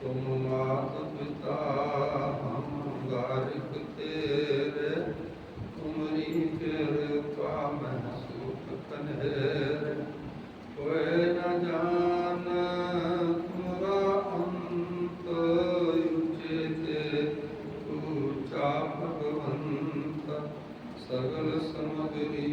ਤੁਮ ਮਾਤ ਪਿਤਾ ਹਮ ਗਾਰਿਕ سگلری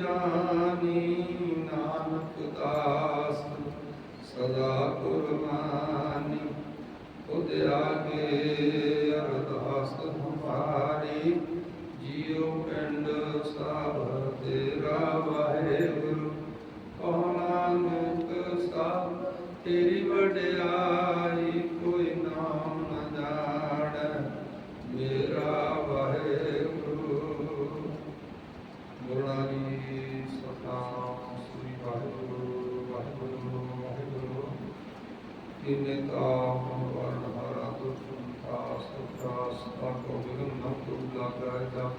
ہوانی نانک داس سدا قربانی ਸਾਹਿਬ ਤੇਰਾ ਵਾਹਿਗੁਰੂ ਕਹਣਾ ਮੁਕ ਸਾਹਿਬ? ਤੇਰੀ ਕੋਈ ਨਾਮ ਨ ਮੇਰਾ ਵਾਹਿਗੁਰੂ। ਗੁਰਨਾਨੀ ਸਤਨਾਮ ਸ੍ਰੀ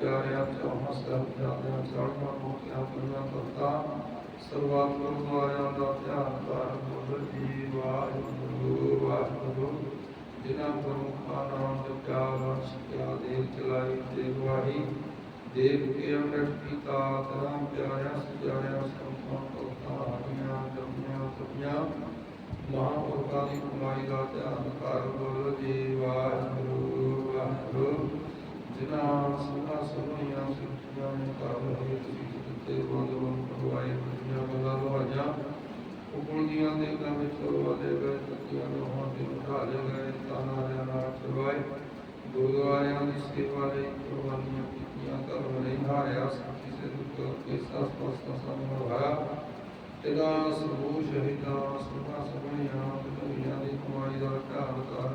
پیاریاں چوہاں سے ہم جاتے ہیں چڑھنا موقع پڑھنا پڑتا ਕਰ ਬੋਲੋ ਗੁਰਦੁਆਰਿਆਂ ਦਾ ਧਿਆਨ ਕਰ ਬੋਲੋ ਜੀ, ਵਾਹਿਗੁਰੂ ਵਾਹਿਗੁਰੂ, ਜਿਨ੍ਹਾਂ ਪ੍ਰਮੁਖਾਂ ਨਾਮ ਜਪਿਆ ਵੰਸ਼ ਕਿਆ ਦੇਵ ਚਲਾਈ ਤੇ ਗਵਾਹੀ ਦੇਵ ਕੇ ਅੰਮ੍ਰਿਤ ਪੀਤਾ ਤਰਾਮ ਪਿਆਰਿਆਂ ਸਜਾਰਿਆਂ ਸੰਤਾਂ ਭਗਤਾਂ ਹਰੀਆਂ ਜਪੀਆਂ ਤਪੀਆਂ ਮਹਾਂਪੁਰਖਾਂ ਦੀ ਕਮਾਈ ਦਾ ਧਿਆਨ ਕਰ ਬੋਲੋ ਜੀ, ਵਾਹਿਗੁਰੂ ਵਾਹਿਗੁਰੂ, ਜਿਨ੍ਹਾਂ ਸਿੰਘਾਂ ਸੁਣੀਆਂ ਸੁਣੀਆਂ ਨੇ ਕਰ ਰਹੇ ਤੁਸੀਂ ਦਿੱਤੇ ਬੰਦ ਬੰਦ ਕਰਵਾਏ ਦੁਨੀਆਂ ਦੀਆਂ ਦੇ ਕੰਮ ਵਿੱਚ ਵਾਲੇ ਗਏ ਤਕੀਆਂ ਲੋਹਾਂ ਦੇ ਉਠਾ ਲਏ ਗਏ ਤਾਨਾ ਦੇ ਨਾਲ ਚਵਾਏ ਗੁਰਦੁਆਰਿਆਂ ਦੀ ਸੇਵਾ ਲਈ ਕੁਰਬਾਨੀਆਂ ਕੀਤੀਆਂ ਧਰਮ ਨਹੀਂ ਹਾਰਿਆ ਸੱਚੀ ਸੇ ਦੁੱਖ ਕੇ ਸਾਸ ਪਾਸਾ ਸਾਨੂੰ ਹੋਇਆ ਤੇਰਾ ਸਰੂਪ ਸ਼ਹੀਦਾਂ ਸੁਖਾ ਸੁਣੀਆਂ ਦੁਨੀਆਂ ਦੀ ਕਮਾਈ ਦਾ ਘਰ ਕਰ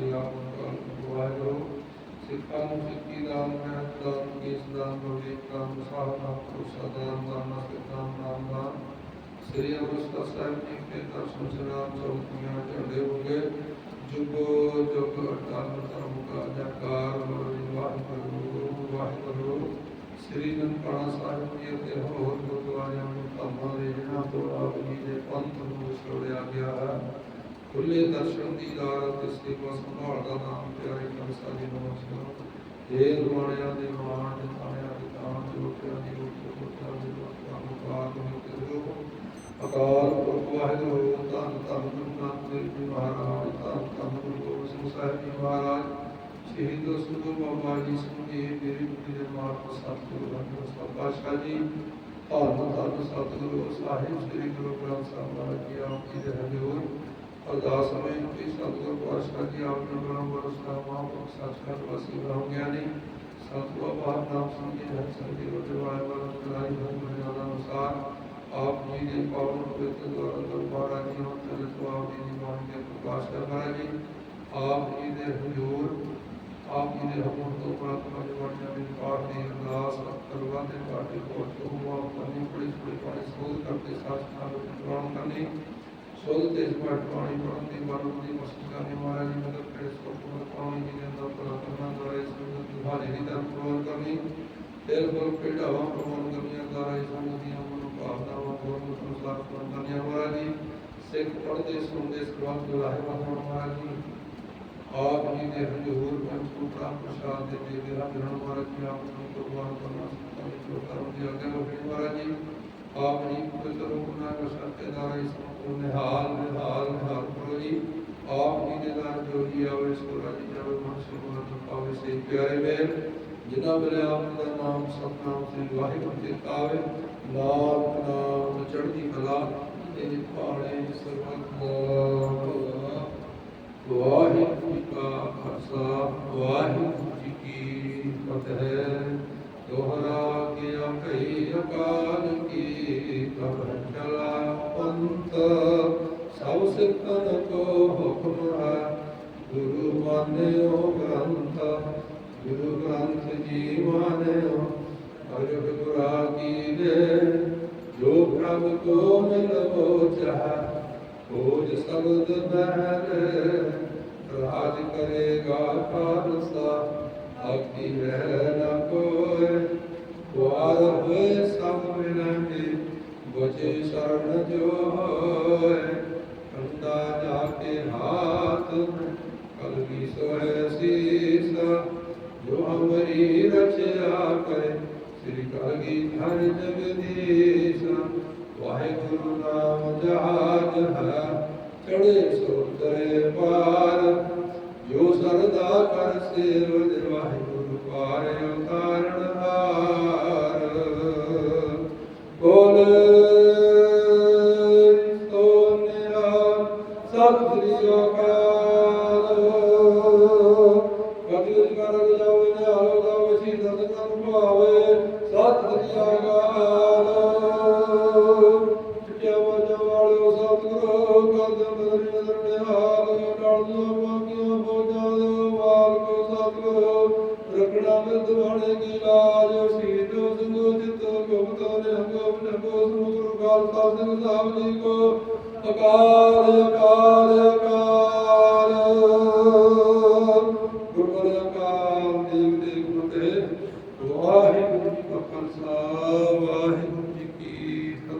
ਬਦ ਵਾਹਿਗੁਰੂ ਸਿੱਖਾਂ ਨੂੰ ਸਿੱਖੀ ਦਾ ਮਹਿਤ ਦਾ ਕੇਸ ਦਾ ਬਵੇ ਦਾ ਸਾਹ ਦਾ ਪੁਰਸ਼ਾ ਦਾ, ਨਾਮ ਸਿੱਖਾਂ ਨਾਮ ਦਾ। ਸ੍ਰੀ ਅਵਸਥਾ ਸਾਹਿਬ ਜੀ ਕੇ ਦਰਸ਼ਨ ਸਲਾਮ ਚੌਕੀਆਂ ਝੰਡੇ ਹੋ ਗਏ ਜੁਗੋ ਜੁਗ ਅਟਲ ਧਰਮ ਕਾ ਜਕਾਰ ਵਾਹਿਗੁਰੂ ਵਾਹਿਗੁਰੂ। ਸ੍ਰੀ ਨਨਕਾਣਾ ਸਾਹਿਬ ਜੀ ਅਤੇ ਹੋਰ ਗੁਰਦੁਆਰਿਆਂ ਨੂੰ ਧੰਮਾਂ ਦੇ ਜਿਨ੍ਹਾਂ ਤੋਂ ਆਪ ਜੀ ਦੇ ਪੰਥ ਨੂੰ ਛੋੜਿਆ ਗਿਆ ਹੈ। ਖੁੱਲੇ ਦਰਸ਼ਨ ਦੀ ਦਾਤ ਤੇ ਸੇਵਾ ਸੰਭਾਲ ਦਾ ਨਾਮ ਪਿਆਰੇ ਖਾਲਸਾ ਜੀ ਨੂੰ ਨਮਸਕਾਰ ਇਹ ਦੁਆਰਿਆਂ ਦੇ ਮਾਣ ਦੇ ਤਾਣਿਆਂ ਦੇ ਤਾਣ ਦੇ ਲੋਕਾਂ ਦੀ ਰੋਟੀ ਪੁੱਤਾਂ ਦੇ ਲੋਕਾਂ ਨੂੰ ਪਾਕ ਨੂੰ ਕਰੋ ਅਕਾਲ ਪੁਰਖ ਵਾਹਿਗੁਰੂ, ਧੰਨ ਧੰਨ ਗੁਰੂ ਨਾਨਕ ਦੇਵ ਜੀ ਮਹਾਰਾਜ, ਧੰਨ ਧੰਨ ਗੁਰੂ ਗੋਬਿੰਦ ਸਿੰਘ ਸਾਹਿਬ ਜੀ ਮਹਾਰਾਜ। ਸ਼ਹੀਦ ਸੁਖੋ ਬਾਬਾ ਜੀ ਸਿੰਘ ਜੀ ਮੇਰੇ ਮੁਖੀ ਦੇ ਮਾਰਗ ਸਤਿਗੁਰੂ ਸਾਹਿਬ ਸਤਿ ਜੀ, ਧੰਨ ਧੰਨ ਸਤਿਗੁਰੂ, ਸਾਹਿਬ ਸ੍ਰੀ ਗੁਰੂ ਗ੍ਰੰਥ ਸਾਹਿਬ ਮਹਾਰਾਜ ਜੀ, ਆਪ ਜੀ ਦੇ ਹਜ਼ੂਰ ارداس میں اس افضل کو اشکا کی آپ نے بنا برس کا ماں کو سچ کر وسیلہ ہو گیا نہیں ساتھو اب آپ نام سمجھے ہر سمجھے روٹے والے والا خدائی بھر میں جانا انسار آپ جی نے پاور پویتر دوارا دربارہ کی ہم چلے تو آپ جی نے مان کے پرکاش کروائے گی آپ جی نے حضور آپ جی نے حکومت تو پراتما جو بڑھنے میں پارٹی انداز کرواتے پارٹی کو ہوا پڑھنے پڑی پڑی پڑی سکول کرتے ساتھ کھانے پڑھنے ਸੋਧ ਤੇ ਇਸ ਪਾਠ ਪਾਣੀ ਪੜਨ ਦੀ ਮਰਨ ਦੀ ਮਸਤ ਕਰਨੀ ਮਹਾਰਾਜ ਜੀ ਮਦਦ ਕਰੇ ਸੋ ਪੁਰ ਪਾਣੀ ਜੀ ਦੇ ਅੰਦਰ ਪ੍ਰਾਰਥਨਾ ਦੁਆਰੇ ਸੰਗਤ ਦੁਹਾਰੇ ਦੀ ਤਰਫ ਪ੍ਰਵਾਨ ਕਰਨੀ ਤੇਲ ਬਲ ਪੀੜਾਵਾਂ ਪ੍ਰਵਾਨ ਕਰਨੀਆਂ ਦੁਆਰਾ ਇਸ ਸੰਗਤ ਦੀਆਂ ਮਨੋ ਭਾਵਨਾਵਾਂ ਗੁਰਮੁਖ ਅਨੁਸਾਰ ਪ੍ਰਵਾਨ ਕਰਨੀਆਂ ਮਹਾਰਾਜ ਜੀ। ਸਿੱਖ ਪੜਦੇ ਸੁਣਦੇ, ਸਵਾਲ ਦੁਲਾਹੇ ਮਹਾਰਾਜ ਮਹਾਰਾਜ ਜੀ। ਆਪ ਜੀ ਦੇ ਹਜ਼ੂਰ ਪੰਚੂ ਪ੍ਰਾਮ ਪ੍ਰਸਾਦ ਦੇ ਦੇ ਦੇ ਹਰਿ ਮਹਾਰਾਜ ਜੀ, ਆਪ ਨੂੰ ਕੁਰਬਾਨ ਕਰਨਾ, ਸਿੱਖਾਂ ਵਿੱਚ ਜੋ ਕਰਮ ਦੀ ਆਗਿਆ ਹੋਵੇ ਮਹਾਰਾਜ ਜੀ। ਆਪ ਜੀ ਪਵਿੱਤਰ ਰੂਪ ਨਾਲ ਸੱਚੇ ਦਾ ਇਸ ਨਿਹਾਲ ਨਿਹਾਲ ਨਿਹਾਲ ਕਰੋ ਆਪ ਜੀ ਦੇ ਨਾਲ ਜੋ ਜੀ ਆਵੇ ਸੋਰਾ ਜੀ ਜਾਵੇ, ਮਨ ਸੇ ਮਨ ਪਾਵੇ, ਸੇ ਪਿਆਰੇ ਮੇਰ ਜਿਨ੍ਹਾਂ ਵੇਲੇ ਆਪ ਦਾ ਨਾਮ ਸਤਨਾਮ ਸ੍ਰੀ ਵਾਹਿਗੁਰੂ ਜੀ ਆਵੇ, ਨਾਮ ਨਾਮ ਚੜ੍ਹਦੀ ਕਲਾ, ਇਹ ਪਾਣੇ ਸਰਬਤ ਵਾਹਿਗੁਰੂ ਜੀ ਕਾ ਖਾਲਸਾ, ਵਾਹਿਗੁਰੂ ਜੀ ਕੀ ਫਤਿਹ। راج کرے گا پارسا ਆਪੀ ਰਹਿ ਨ ਕੋਇ ਵਾਰ ਹੋਏ ਸਭ ਮਿਲਣਗੇ ਬਚੇ ਸ਼ਰਨ ਜੋ ਹੋਏ ਕੰਦਾ ਜਾ ਕੇ ਹਾਥ ਕਲਗੀ ਸੋਏ ਸੀਸ ਜੋ ਹਮਰੀ ਰਚਿਆ ਕਰੇ ਸ੍ਰੀ ਕਲਗੀ ਹਰ ਜਗਦੀਸ਼ ਵਾਹਿਗੁਰੂ ਨਾਮ ਜਹਾਜ ਹੈ ਚੜੇ ਸੋ ਤਰੇ ਪਾਰ ਜੋ ਸਰਦਾ ਕਰ ਸੇਵ your God. ਖਾਲਸਾ ਜੀ ਕੋ ਅਕਾਲ ਅਕਾਲ ਅਕਾਲ।